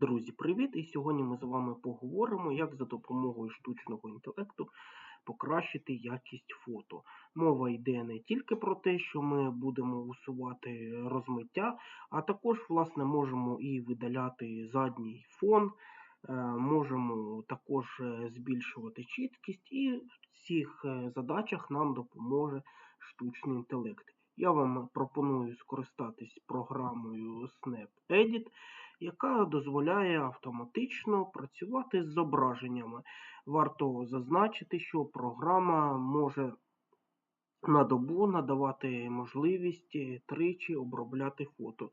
Друзі, привіт! І сьогодні ми з вами поговоримо, як за допомогою штучного інтелекту покращити якість фото. Мова йде не тільки про те, що ми будемо усувати розмиття, а також, власне, можемо і видаляти задній фон, е, можемо також е, збільшувати чіткість, і в цих е, задачах нам допоможе штучний інтелект. Я вам пропоную скористатись програмою Snap Edit яка дозволяє автоматично працювати з зображеннями. Варто зазначити, що програма може на добу надавати можливість тричі обробляти фото.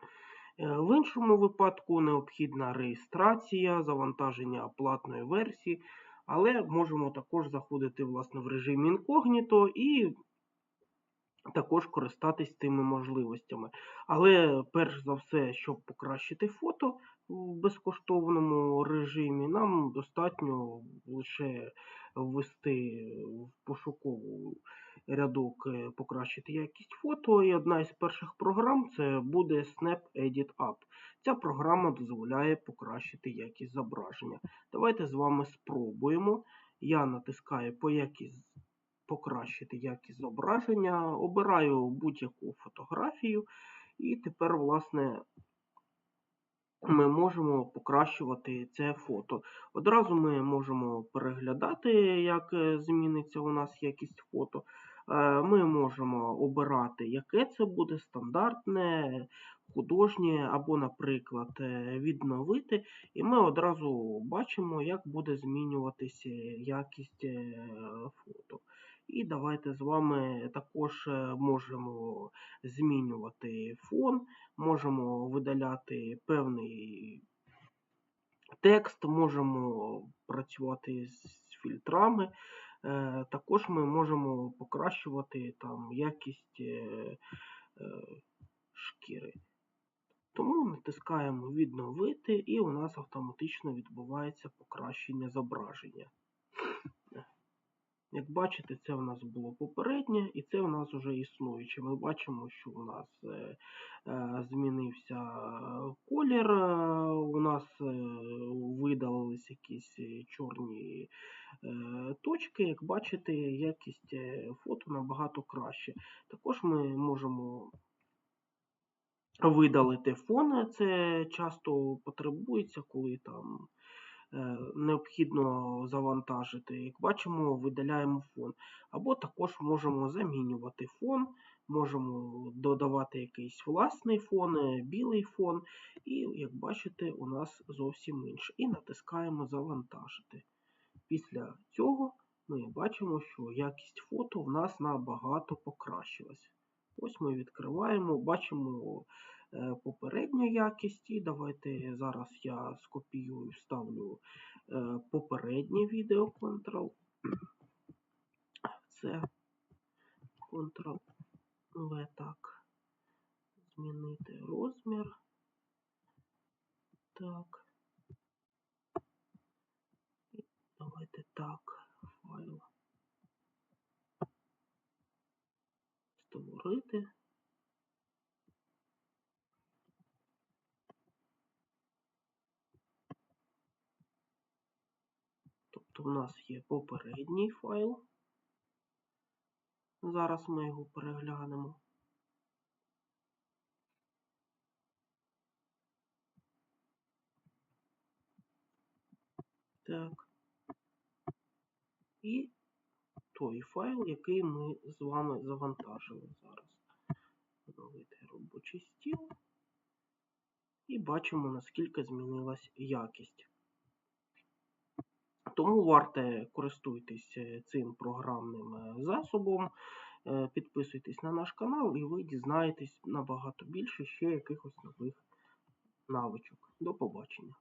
Е, в іншому випадку необхідна реєстрація, завантаження платної версії, але можемо також заходити власне, в режим інкогніто і також користатись цими можливостями. Але перш за все, щоб покращити фото в безкоштовному режимі, нам достатньо лише ввести в пошукову рядок е, покращити якість фото. І одна із перших програм це буде Snap Edit App. Ця програма дозволяє покращити якість зображення. Давайте з вами спробуємо. Я натискаю по якість покращити якість зображення, обираю будь-яку фотографію, і тепер, власне, ми можемо покращувати це фото. Одразу ми можемо переглядати, як е, зміниться у нас якість фото. Е, ми можемо обирати, яке це буде стандартне, художнє, або, наприклад, е, відновити. І ми одразу бачимо, як буде змінюватися якість фото. І давайте з вами також е, можемо змінювати фон, можемо видаляти певний текст, можемо працювати з фільтрами. Е, також ми можемо покращувати там якість е, шкіри. Тому натискаємо відновити, і у нас автоматично відбувається покращення зображення. Як бачите, це в нас було попереднє, і це в нас вже існуюче. Ми бачимо, що у нас е, е, змінився колір, е, у нас видалились якісь чорні точки. Як бачите, якість фото набагато краще. Також ми можемо видалити фон, це часто потребується, коли там. Е, необхідно завантажити. Як бачимо, видаляємо фон. Або також можемо замінювати фон, можемо додавати якийсь власний фон, е, білий фон. І, як бачите, у нас зовсім інше. І натискаємо Завантажити. Після цього ми бачимо, що якість фото в нас набагато покращилась. Ось ми відкриваємо, бачимо Е, попередню якість. І давайте зараз я скопіюю, вставлю е, попереднє відео Ctrl. Це Ctrl-V так. Змінити розмір. Так. І давайте так, файл. Створити. Тобто в нас є попередній файл. Зараз ми його переглянемо. Так. І той файл, який ми з вами завантажили зараз. Оновити робочий стіл. І бачимо, наскільки змінилась якість. Тому варте користуйтесь е, цим програмним е, засобом, е, підписуйтесь на наш канал і ви дізнаєтесь набагато більше ще якихось нових навичок. До побачення!